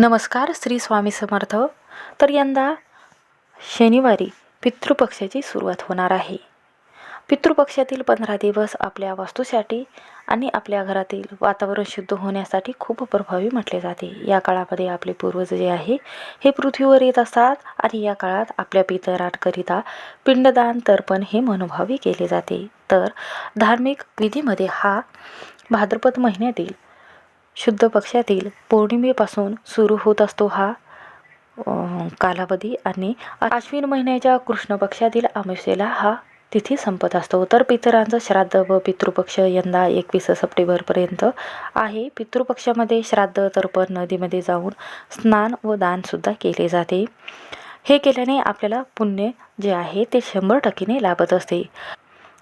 नमस्कार श्री स्वामी समर्थ. तर यंदा शनिवारी पितृपक्षाची सुरुवात होणार आहे. पितृपक्षातील पंधरा दिवस आपल्या वास्तूसाठी आणि आपल्या घरातील वातावरण शुद्ध होण्यासाठी खूप प्रभावी म्हटले जाते. या काळामध्ये आपले पूर्वज जे आहे हे पृथ्वीवर येत असतात आणि या काळात आपल्या पितरांकरिता पिंडदान तर्पण हे मनोभावी केले जाते. तर धार्मिक विधीमध्ये हा भाद्रपद महिन्यातील शुद्ध पक्षातील पौर्णिमेपासून सुरू होत असतो हा कालावधी. आणि आश्विन महिन्याच्या कृष्ण पक्षातील अमावस्येला हा तिथी संपत असतो. तर पितरांचं श्राद्ध व पितृपक्ष यंदा एकवीस सप्टेंबरपर्यंत आहे. पितृपक्षामध्ये श्राद्ध तर्पण नदीमध्ये जाऊन स्नान व दानसुद्धा केले जाते. हे केल्याने आपल्याला पुण्य जे आहे ते शंभर टक्केने लाभत असते.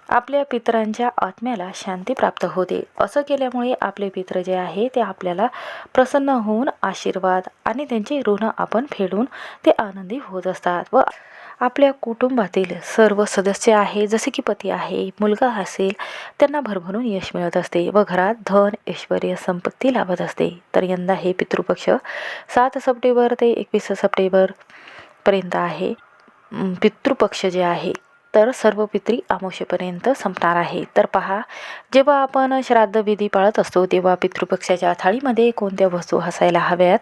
आपल्या पितरांच्या आत्म्याला शांती प्राप्त होते. असं केल्यामुळे आपले पित्र जे आहे ते आपल्याला प्रसन्न होऊन आशीर्वाद आणि त्यांचे ऋण आपण फेडून ते आनंदी होत असतात. व आपल्या कुटुंबातील सर्व सदस्य आहे जसे की पती आहे मुलगा असेल त्यांना भरभरून यश मिळत असते व घरात धन ऐश्वर संपत्ती लाभत असते. तर यंदा हे पितृपक्ष सात सप्टेंबर ते एकवीस सप्टेंबरपर्यंत आहे. पितृपक्ष जे आहे तर सर्व पित्री अमावस्येपर्यंत संपणार आहे. तर पहा जेव्हा आपण श्राद्ध विधी पाळत असतो तेव्हा पितृपक्षाच्या थाळीमध्ये कोणत्या वस्तू असायला हव्यात?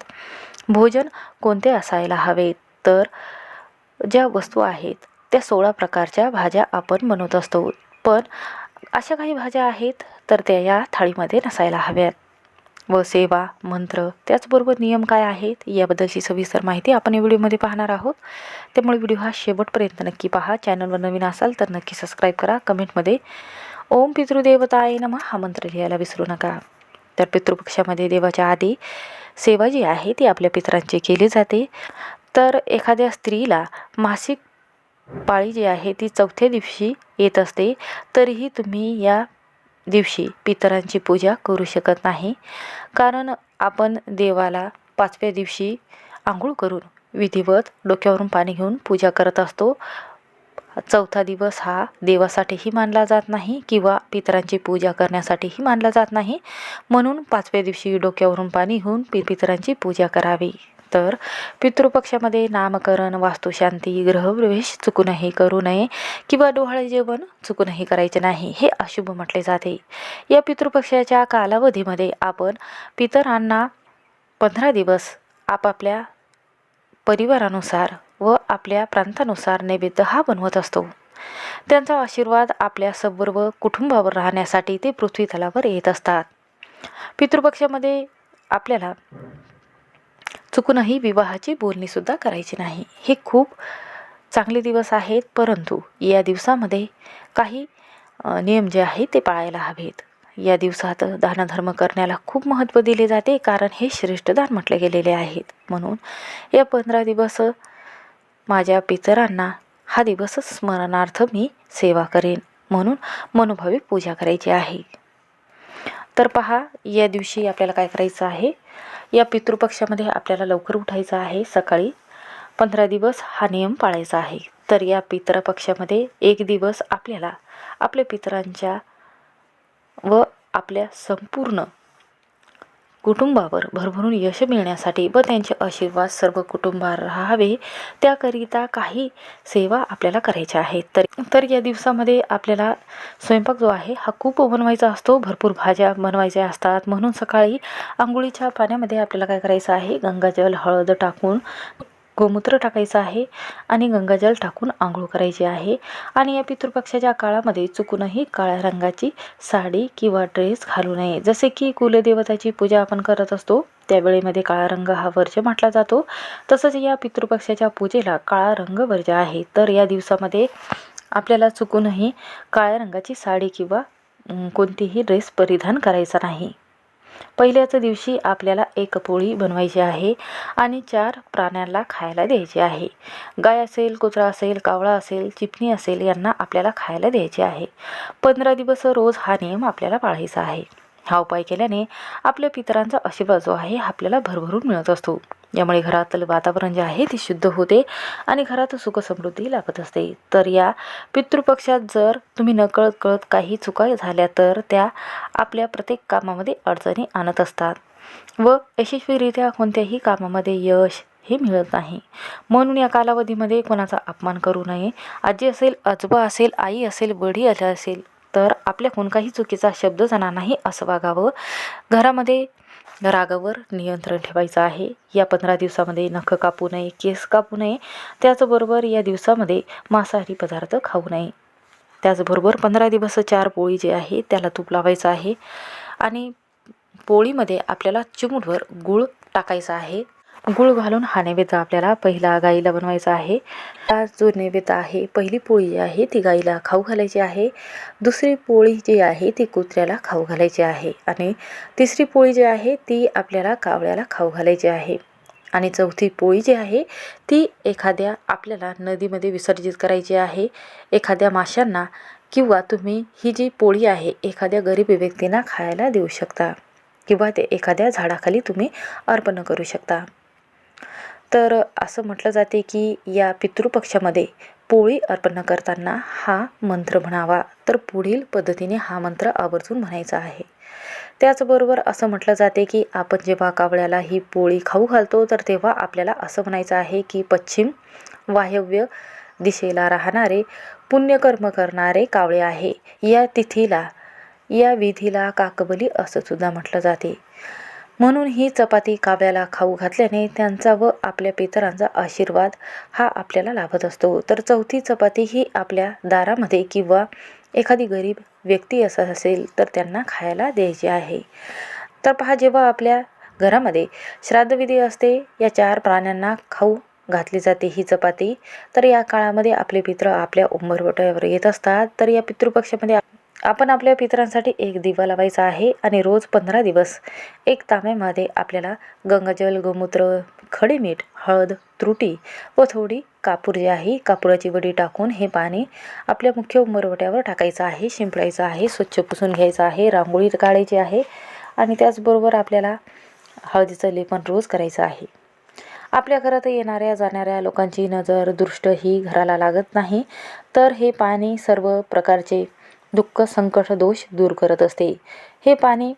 भोजन कोणते असायला हवे तर ज्या वस्तू आहेत त्या सोळा प्रकारच्या भाज्या आपण बनवत असतो. पण अशा काही भाज्या आहेत तर त्या या थाळीमध्ये नसायला हव्यात. व सेवा मंत्र त्याचबरोबर नियम काय आहेत याबद्दलची सविस्तर माहिती आपण या व्हिडिओमध्ये पाहणार आहोत. त्यामुळे व्हिडिओ हा शेवटपर्यंत नक्की पहा. चॅनलवर नवीन असाल तर नक्की सबस्क्राईब करा. कमेंटमध्ये ओम पितृदेवताय नम हा मंत्र लिहायला विसरू नका. तर पितृपक्षामध्ये देवाच्या आधी सेवा जी आहे ती आपल्या पितरांची केली जाते. तर एखाद्या स्त्रीला मासिक पाळी जी आहे ती चौथ्या दिवशी येत असते. तरीही तुम्ही या दिवशी पितरांची पूजा करू शकत नाही. कारण आपण देवाला पाचव्या दिवशी आंघोळ करून विधिवत डोक्यावरून पाणी घेऊन पूजा करत असतो. चौथा दिवस हा देवासाठीही मानला जात नाही किंवा पितरांची पूजा करण्यासाठीही मानला जात नाही. म्हणून पाचव्या दिवशी डोक्यावरून पाणी घेऊन पि पितरांची पूजा करावी. तर पितृपक्षामध्ये नामकरण वास्तुशांती ग्रहप्रवेश चुकूनही करू नये किंवा डोहाळे जेवण चुकूनही करायचे नाही हे अशुभ म्हटले जाते. या पितृपक्षाच्या कालावधीमध्ये आपण पितरांना पंधरा दिवस आपापल्या परिवारानुसार व आपल्या प्रांतानुसार नैवेद्य हा बनवत असतो. त्यांचा आशीर्वाद आपल्या सर्व कुटुंबावर राहण्यासाठी ते पृथ्वी तलावर येत असतात. पितृपक्षामध्ये आपल्याला चुकूनही विवाहाची बोलणीसुद्धा करायची नाही. हे खूप चांगले दिवस आहेत परंतु या दिवसामध्ये काही नियम जे आहेत ते पाळायला हवेत. या दिवसात दानधर्म करण्याला खूप महत्त्व दिले जाते कारण हे श्रेष्ठ दान म्हटले गेलेले आहेत. म्हणून या पंधरा दिवस माझ्या पितरांना हा दिवस स्मरणार्थ मी सेवा करेन. म्हणून मनोभावी पूजा करायची आहे. तर पहा या दिवशी आपल्याला काय करायचं आहे? या पितृपक्षामध्ये आपल्याला लवकर उठायचं आहे सकाळी. पंधरा दिवस हा नियम पाळायचा आहे. तर या पितृपक्षामध्ये एक दिवस आपल्याला आपल्या पितरांच्या व आपल्या संपूर्ण कुटुंबावर भरभरून यश मिळण्यासाठी व त्यांचे आशीर्वाद सर्व कुटुंबावर राहावे त्याकरिता काही सेवा आपल्याला करायच्या आहेत. तर तर या दिवसामध्ये आपल्याला स्वयंपाक जो आहे हा खूप बनवायचा असतो. भरपूर भाज्या बनवायच्या असतात. म्हणून सकाळी आंघोळीच्या पाण्यामध्ये आपल्याला काय करायचं आहे? गंगाजल हळद टाकून गोमूत्र टाकायचं आहे आणि गंगाजल टाकून आंघोळ करायची आहे. आणि या पितृपक्षाच्या काळामध्ये चुकूनही काळ्या रंगाची साडी किंवा ड्रेस घालू नये. जसे की कुलदेवताची पूजा आपण करत असतो त्यावेळेमध्ये काळा रंग हा वर्ज्य म्हटला जातो. तसंच या पितृपक्षाच्या पूजेला काळा रंग वर्ज्य आहे. तर या दिवसामध्ये आपल्याला चुकूनही काळ्या रंगाची साडी किंवा कोणतीही ड्रेस परिधान करायचा नाही. पहिल्याच दिवशी आपल्याला एक पोळी बनवायची आहे आणि चार प्राण्यांना खायला द्यायची आहे. गाय असेल कुत्रा असेल कावळा असेल चिपणी असेल यांना आपल्याला खायला द्यायचे आहे. पंधरा दिवस रोज हा नियम आपल्याला पाळायचा आहे. हा उपाय केल्याने आपल्या पितरांचा आशीर्वाद जो आहे हा आपल्याला भरभरून मिळत असतो. यामुळे घरातलं वातावरण जे आहे ते शुद्ध होते आणि घरात सुखसमृद्धी लागत असते. तर या पितृपक्षात जर तुम्ही नकळत कळत काही चुका झाल्या तर त्या आपल्या प्रत्येक कामामध्ये अडचणी आणत असतात. व यशस्वीरित्या कोणत्याही कामामध्ये यश हे मिळत नाही. म्हणून या कालावधीमध्ये कोणाचा अपमान करू नये. आजी असेल आजोबा असेल आई असेल वडील असेल तर आपल्याकडून काही चुकीचा शब्द जाणार नाही असं वागावं. घरामध्ये रागावर नियंत्रण ठेवायचं आहे. या पंधरा दिवसामध्ये नख कापू नये केस कापू नये. त्याचबरोबर या दिवसामध्ये मांसाहारी पदार्थ खाऊ नये. त्याचबरोबर पंधरा दिवस चार पोळी जे आहे त्याला तूप लावायचं आहे. आणि पोळीमध्ये आपल्याला चिमूटभर गूळ टाकायचा आहे. गूळ घालून हा नैवेद्य आपल्याला पहिला गाईला बनवायचा आहे. हा जो नैवेद्य आहे पहिली पोळी जी आहे ती गाईला खाऊ घालायची आहे. दुसरी पोळी जी आहे ती कुत्र्याला खाऊ घालायची आहे. आणि तिसरी पोळी जी आहे ती आपल्याला कावळ्याला खाऊ घालायची आहे. आणि चौथी पोळी जी आहे ती एखाद्या आपल्याला नदीमध्ये विसर्जित करायची आहे. एखाद्या माशांना किंवा तुम्ही ही जी पोळी आहे एखाद्या गरीब व्यक्तींना खायला देऊ शकता. किंवा ते एखाद्या झाडाखाली तुम्ही अर्पण करू शकता. तर असं म्हटलं जाते की या पितृपक्षामध्ये पोळी अर्पण करताना हा मंत्र म्हणावा. तर पुढील पद्धतीने हा मंत्र आवर्जून म्हणायचा आहे. त्याचबरोबर असं म्हटलं जाते की आपण जेव्हा कावळ्याला ही पोळी खाऊ घालतो तर तेव्हा आपल्याला असं म्हणायचं आहे की पश्चिम वायव्य दिशेला राहणारे पुण्यकर्म करणारे कावळे आहे. या तिथीला या विधीला काकबली असं सुद्धा म्हटलं जाते. म्हणून ही चपाती काव्याला खाऊ घातल्याने त्यांचा व आपल्या पितरांचा आशीर्वाद हा आपल्याला लाभत असतो. तर चौथी चपाती ही आपल्या दारामध्ये किंवा एखादी गरीब व्यक्ती असं असेल तर त्यांना खायला द्यायची आहे. तर पहा जेव्हा आपल्या घरामध्ये श्राद्धविधी असते या चार प्राण्यांना खाऊ घातली जाते ही चपाती तर या काळामध्ये आपले पित्र आपल्या उंबरवट्यावर येत असतात. तर या पितृपक्षामध्ये आपण आपल्या पितरांसाठी एक दिवा लावायचा आहे आणि रोज पंधरा दिवस एक तांब्यामध्ये आपल्याला गंगाजल गोमूत्र खडे मीठ हळद त्रुटी व थोडी कापूर जी आहे कापुराची वडी टाकून हे पाणी आपल्या मुख्य उंबरवट्यावर टाकायचं आहे शिंपडायचं आहे स्वच्छ पुसून घ्यायचं आहे रांगोळी काढायची आहे आणि त्याचबरोबर आपल्याला हळदीचं लेपन रोज करायचं आहे. आपल्या घरात येणाऱ्या जाणाऱ्या लोकांची नजर दृष्ट ही घराला लागत नाही. तर हे पाणी सर्व प्रकारचे दुःख संकट दोष दूर करत असते. हे पाणी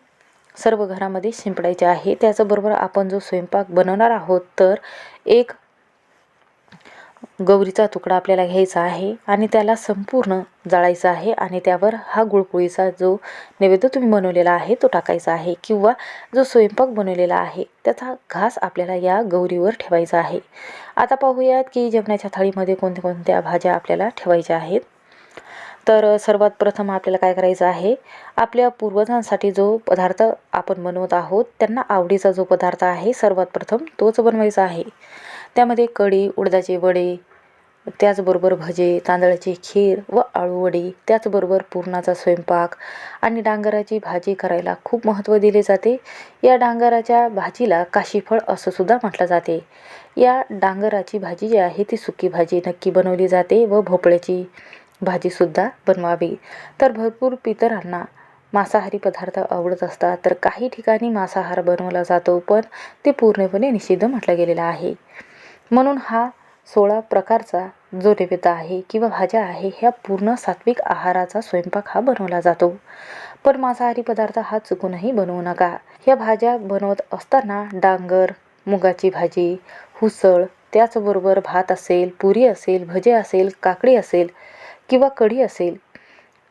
सर्व घरामध्ये शिंपडायचे आहे. त्याचबरोबर आपण जो स्वयंपाक बनवणार आहोत तर एक गौरीचा तुकडा आपल्याला घ्यायचा आहे आणि त्याला संपूर्ण जाळायचा आहे आणि त्यावर हा गुळपोळीचा जो नैवेद्य तुम्ही बनवलेला आहे तो टाकायचा आहे किंवा जो स्वयंपाक बनवलेला आहे त्याचा घास आपल्याला या गौरीवर ठेवायचा आहे. आता पाहूयात की जेवणाच्या थाळीमध्ये कोणत्या कोणत्या भाज्या आपल्याला ठेवायच्या आहेत. तर सर्वात प्रथम आपल्याला काय करायचं आहे आपल्या पूर्वजांसाठी जो पदार्थ आपण बनवत आहोत त्यांना आवडीचा जो पदार्थ आहे सर्वात प्रथम तोच बनवायचा आहे. त्यामध्ये कढी उडदाचे वडे त्याचबरोबर भजे तांदळाची खीर व आळूवडी त्याचबरोबर पुरणाचा स्वयंपाक आणि डांगराची भाजी करायला खूप महत्त्व दिले जाते. या डांगराच्या भाजीला काशीफळ असं सुद्धा म्हटलं जाते. या डांगराची भाजी जी आहे ती सुकी भाजी नक्की बनवली जाते व भोपळ्याची भाजीसुद्धा बनवावी. तर भरपूर पितरांना मांसाहारी पदार्थ आवडत असतात. तर काही ठिकाणी मांसाहार बनवला जातो पण ते पूर्णपणे निषिद्ध म्हटलं गेलेलं आहे. म्हणून हा सोळा प्रकारचा जो नैवेद्य आहे किंवा भाज्या आहे ह्या पूर्ण सात्विक आहाराचा स्वयंपाक हा बनवला जातो. पण मांसाहारी पदार्थ हा चुकूनही बनवू नका. ह्या भाज्या बनवत असताना डांगर मुगाची भाजी हुसळ त्याचबरोबर भात असेल पुरी असेल भजे असेल काकडी असेल किंवा कढी असेल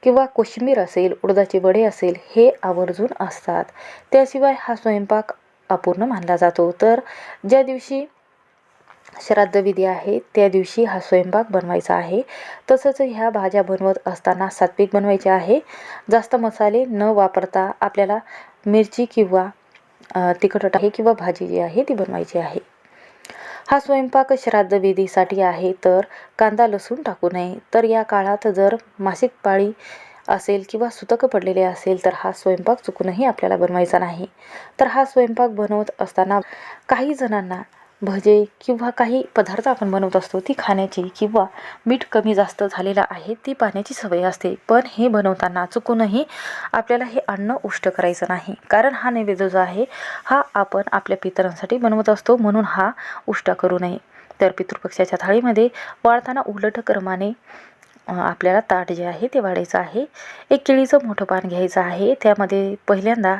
किंवा कोशिंबीर असेल उडदाचे वडे असेल हे आवर्जून असतात. त्याशिवाय हा स्वयंपाक अपूर्ण मानला जातो. तर ज्या दिवशी श्राद्धविधी आहे त्या दिवशी हा स्वयंपाक बनवायचा आहे. तसंच ह्या भाज्या बनवत असताना सात्विक बनवायचे आहे. जास्त मसाले न वापरता आपल्याला मिरची किंवा तिखट आहे किंवा भाजी जी आहे ती बनवायची आहे. हा स्वयंपाक श्राद्धविधीसाठी आहे तर कांदा लसूण टाकू नये. तर या काळात जर मासिक पाळी असेल किंवा सुतक पडलेले असेल तर हा स्वयंपाक चुकूनही आपल्याला बनवायचा नाही. तर हा स्वयंपाक बनवत असताना काही जणांना भजे किंवा काही पदार्थ आपण बनवत असतो ती खाण्याची किंवा मीठ कमी जास्त झालेलं आहे ती पाण्याची सवय असते. पण हे बनवताना चुकूनही आपल्याला हे अन्न उष्ट करायचं नाही. कारण हा नैवेद्य जो आहे हा आपण आपल्या पितरांसाठी बनवत असतो म्हणून हा उष्टा करू नये. तर पितृपक्षाच्या थाळीमध्ये वाळताना उलट क्रमाने आपल्याला ताट जे आहे ते वाढायचं आहे. एक केळीचं मोठं पान घ्यायचं आहे. त्यामध्ये पहिल्यांदा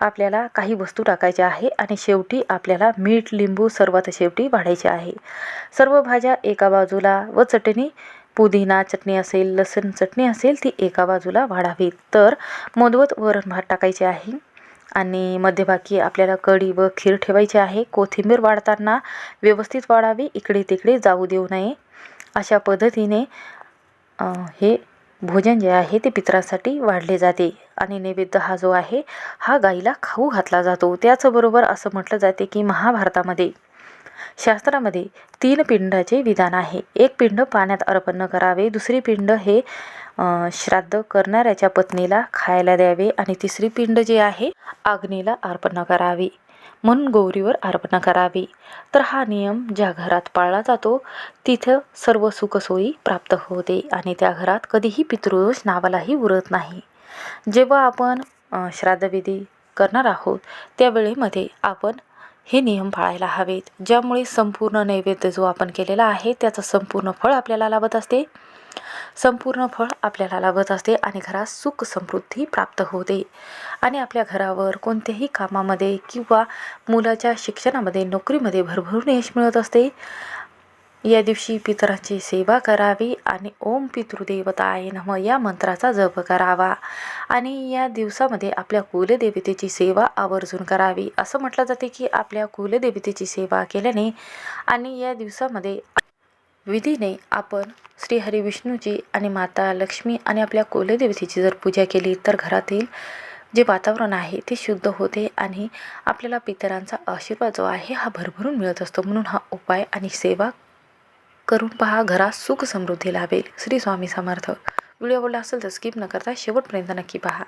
आपल्याला काही वस्तू टाकायच्या आहे आणि शेवटी आपल्याला मीठ लिंबू सर्वात शेवटी वाढायचे आहे. सर्व भाज्या एका बाजूला व चटणी पुदिना चटणी असेल लसूण चटणी असेल ती एका बाजूला वाढावी तर मोदवत वरण भात टाकायचे आहे आणि मध्यभागी आपल्याला कढी व खीर ठेवायची आहे. कोथिंबीर वाढताना व्यवस्थित वाढावी इकडे तिकडे जाऊ देऊ नये. अशा पद्धतीने हे भोजन जे आहे ते पितरांसाठी वाढले जाते आणि नैवेद्य हा जो आहे हा गाईला खाऊ घातला जातो. त्याचबरोबर असं म्हटलं जाते की महाभारतामध्ये शास्त्रामध्ये तीन पिंडाचे विधान आहे. एक पिंड पाण्यात अर्पण करावे दुसरी पिंड हे श्राद्ध करणाऱ्याच्या पत्नीला खायला द्यावे आणि तिसरी पिंड जे आहे आग्नेला अर्पण करावे. म्हणून गौरीवर अर्पण करावी. तर हा नियम ज्या घरात पाळला जातो तिथं सर्व सुखसोयी प्राप्त होते आणि त्या घरात कधीही पितृदोष नावालाही उरत नाही. जेव्हा आपण श्राद्धविधी करणार आहोत त्यावेळेमध्ये आपण हे नियम पाळायला हवेत. ज्यामुळे संपूर्ण नैवेद्य जो आपण केलेला आहे त्याचं संपूर्ण फळ आपल्याला लाभत असते. संपूर्ण फळ आपल्याला लाभत असते आणि घरात सुख समृद्धी प्राप्त होते. आणि आपल्या घरावर कोणत्याही कामामध्ये किंवा मुलाच्या शिक्षणामध्ये नोकरीमध्ये भरभरून यश मिळत असते. या दिवशी पितरांची सेवा करावी आणि ओम पितृदेवताय नम या मंत्राचा जप करावा आणि या दिवसामध्ये आपल्या कुलदेवतेची सेवा आवर्जून करावी. असं म्हटलं जाते की आपल्या कुलदेवतेची सेवा केल्याने आणि या दिवसामध्ये विधीने आपण श्री हरी विष्णूची आणि माता लक्ष्मी आणि आपल्या कुलदेवतेची जर पूजा केली तर घरातील जे वातावरण आहे ते शुद्ध होते आणि आपल्याला पितरांचा आशीर्वाद जो आहे हा भरभरून मिळत असतो. म्हणून हा उपाय आणि सेवा करून पहा. घरात सुख समृद्धी लाभेल. श्री स्वामी समर्थ. व्हिडिओ आवडला असेल तर स्किप न करता शेवटपर्यंत नक्की पहा.